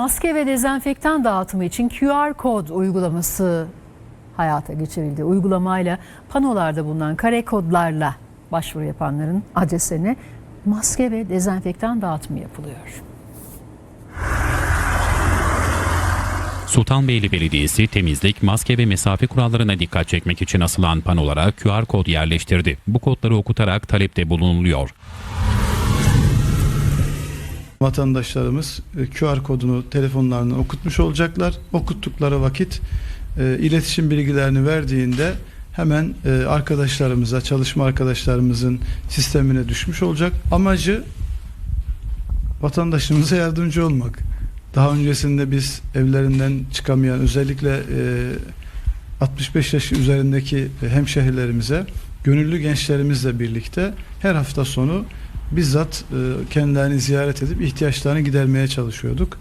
maske ve dezenfektan dağıtımı için QR kod uygulaması hayata geçirildi. Uygulamayla panolarda bulunan kare kodlarla başvuru yapanların adreslerine maske ve dezenfektan dağıtımı yapılıyor. Sultanbeyli Belediyesi temizlik, maske ve mesafe kurallarına dikkat çekmek için asılan panolara QR kod yerleştirdi. Bu kodları okutarak talepte bulunuluyor. Vatandaşlarımız e, QR kodunu telefonlarına okutmuş olacaklar. Okuttukları vakit e, iletişim bilgilerini verdiğinde hemen e, arkadaşlarımıza, çalışma arkadaşlarımızın sistemine düşmüş olacak. Amacı vatandaşımıza yardımcı olmak. Daha öncesinde biz evlerinden çıkamayan özellikle e, 65 yaş üzerindeki hemşehrilerimize gönüllü gençlerimizle birlikte her hafta sonu bizzat e, kendilerini ziyaret edip ihtiyaçlarını gidermeye çalışıyorduk.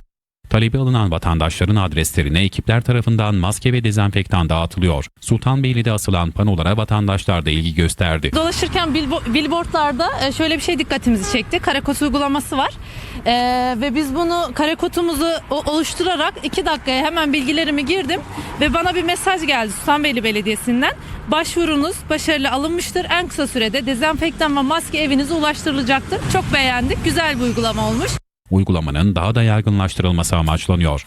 Talebi alınan vatandaşların adreslerine ekipler tarafından maske ve dezenfektan dağıtılıyor. Sultanbeyli'de asılan panolara vatandaşlar da ilgi gösterdi. Dolaşırken billboardlarda e, şöyle bir şey dikkatimizi çekti. Karekot uygulaması var. E, ve biz bunu karekotumuzu o- oluşturarak iki dakikaya hemen bilgilerimi girdim. Ve bana bir mesaj geldi Sultanbeyli Belediyesi'nden. Başvurunuz başarılı alınmıştır. En kısa sürede dezenfektan ve maske evinize ulaştırılacaktır. Çok beğendik. Güzel bir uygulama olmuş. Uygulamanın daha da yaygınlaştırılması amaçlanıyor.